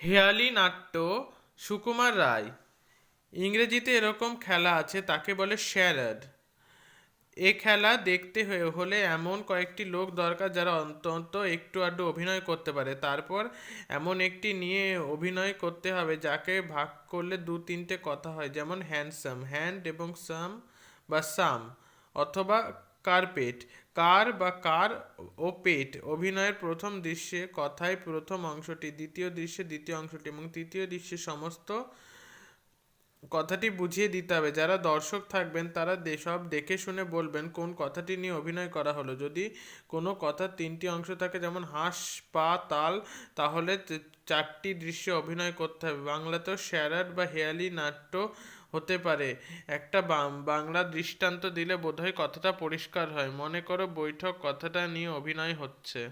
হেয়ালি নাট্য, সুকুমার রায়। ইংরেজিতে এরকম খেলা আছে, তাকে বলে শ্যারাড এ খেলা দেখতে হয়ে হলে এমন কয়েকটি লোক দরকার যারা অন্তত একটু আধটু অভিনয় করতে পারে। তারপর এমন একটি নিয়ে অভিনয় করতে হবে, যাকে ভাগ করলে দু তিনটে কথা হয়, যেমন হ্যান্ডসাম, হ্যান্ড এবং সাম বা সাম, অথবা কার্পেট। কার বা কার ও পেট অভিনয়ের প্রথম দৃশ্যে কথায় প্রথম অংশটি, দ্বিতীয় দৃশ্যে দ্বিতীয় অংশটি এবং তৃতীয় দৃশ্যে সমস্ত কথাটি বুঝিয়ে দিতে হবে। যারা দর্শক থাকবেন, তারা সব দেখে শুনে বলবেন কোন কথাটি নিয়ে অভিনয় করা হলো। যদি কোনো কথার তিনটি অংশ থাকে, যেমন হাঁস, পা, তাল, তাহলে চারটি দৃশ্যে অভিনয় করতে হবে। বাংলাতেও শ্যারাড বা হেয়ালি নাট্য হতে পারে। একটা বাংলা দৃষ্টান্ত দিলে বোধহয় কথাটা পরিষ্কার হয়। মনে করো বৈঠক কথাটা নিয়ে অভিনয় হচ্ছে।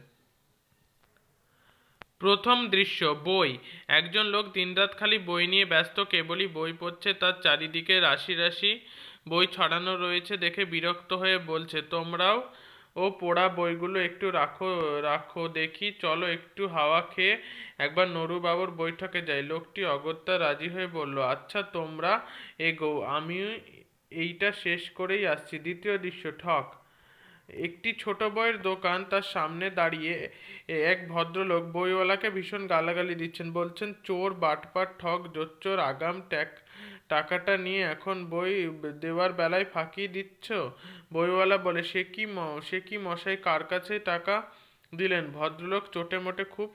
প্রথম দৃশ্য, বই। একজন লোক দিনরাত খালি বই নিয়ে ব্যস্ত, কেবলই বই পড়ছে। তার চারিদিকে রাশি রাশি বই ছড়ানো রয়েছে দেখে বিরক্ত হয়ে বলছে, তোমরাও ও পড়া বইগুলো একটু রাখো রাখো, দেখি। চলো একটু হাওয়া খেয়ে একবার নরুবাবুর বৈঠকে যাই। লোকটি অগত্যা রাজি হয়ে বলল আচ্ছা তোমরা এগো আমি এইটা শেষ করেই আসছি। দ্বিতীয় দৃশ্য, ঠক। একটি ছোট বইয়ের দোকান তার সামনে দাঁড়িয়ে এক ভদ্রলোক বইওয়ালাকে ভীষণ গালাগালি দিচ্ছেন। বলছেন, চোর, বাটপাট, ঠক, জোচ্চোর, আগাম, ট্যাক টাকাটা নিয়ে এখন বই দেওয়ার বেলায় ফাঁকি দিচ্ছ? বইওয়ালা বলে, সে কি ম- সে কি মশাই, কার কাছে টাকা দিলেন? ভদ্রলোক চোটে মোটে খুব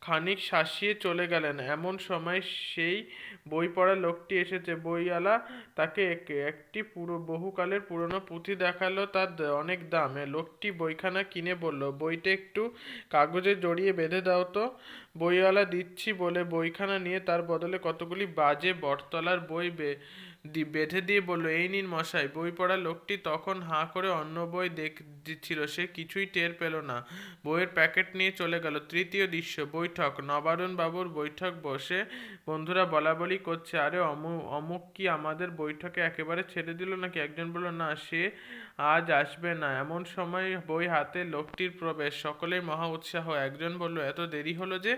খানিক শাসিয়ে চলে গেলেন। এমন সময় সেই বই পড়া লোকটি এসেছে। বইওয়ালা তাকে এক- একটি পুরো, বহুকালের পুরনো পুঁথি দেখাল তার অনেক দাম। লোকটি বইখানা কিনে বলল, বইটা একটু কাগজে জড়িয়ে বেঁধে দাও তো। বইওয়ালা দিচ্ছি বলে বইখানা নিয়ে তার বদলে কতগুলি বাজে বটতলার বই বেঁধে দিয়ে বলল, এই নিন মশাই, বই পড়া লোকটি তখন হাঁ করে অন্য বই দেখ দিচ্ছিল, সে কিছুই টের পেল না। বইয়ের প্যাকেট নিয়ে চলে গেল। তৃতীয় দৃশ্য, বৈঠক। নবারুণ বাবুর বৈঠক বসে। বন্ধুরা বলা বলি করছে, আরে অমুক অমুক কি আমাদের বৈঠকে একেবারে ছেড়ে দিল নাকি? একজন বলল, না, সে আজ আসবে না। এমন সময় বই হাতে লোকটির প্রবেশ। সকলেই মহা উৎসাহ। একজন বলল, এত দেরি হলো যে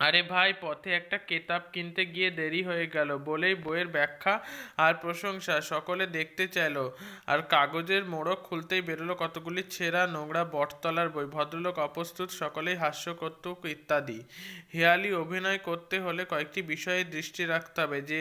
আরে ভাই, পথে একটা কেতাব কিনতে গিয়ে দেরি হয়ে গেল, বলেই বইয়ের ব্যাখ্যা আর প্রশংসা সকলে দেখতে চাইলো। আর কাগজের মোড়ক খুলতেই বেরোলো কতগুলি ছেঁড়া নোংরা বটতলার বই। ভদ্রলোক অপ্রস্তুত, সকলেই হাস্যকৌতুক ইত্যাদি। হেয়ালি অভিনয় করতে হলে কয়েকটি বিষয়ে দৃষ্টি রাখতে হবে। যে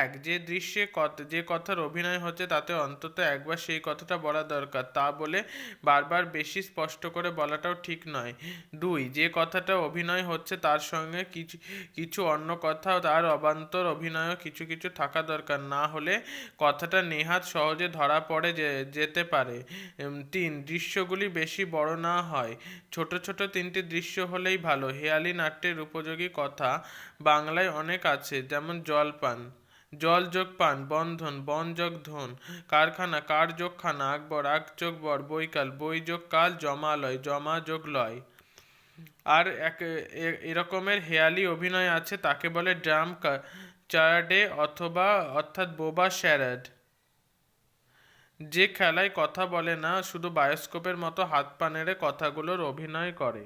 এক, যে দৃশ্যে কত, যে কথার অভিনয় হচ্ছে তাতে অন্তত একবার সেই কথাটা বলা দরকার। তা বলে বারবার বেশি স্পষ্ট করে বলাটাও ঠিক নয়। দুই, যে কথাটা অভিনয় হচ্ছে তার সঙ্গে কিছু কিছু অন্য কথা তার অবান্তর অভিনয়ও কিছু কিছু থাকা দরকার। না হলে কথাটা নেহাত সহজে ধরা পড়ে যেতে পারে। তিন, দৃশ্যগুলি বেশি বড় না হয়। ছোট ছোট তিনটি দৃশ্য হলেই ভালো। হেয়ালি নাট্যের উপযোগী কথা বাংলায় অনেক আছে, যেমন জলপান জল যোগ পান বন্ধন বন যোগ ধন কারখানা কার যোগ খানা আকবর আক যোগ বর বৈকাল বই যোগ কাল জমালয় জমা যোগ লয় আর এক এরকমের হেয়ালি অভিনয় আছে, তাকে বলে ড্রাম চারাডে অথবা অর্থাৎ বোবা শ্যারাড। যে খেলায় কথা বলে না, শুধু বায়োস্কোপের মতো হাত পা নেড়ে কথাগুলোর অভিনয় করে।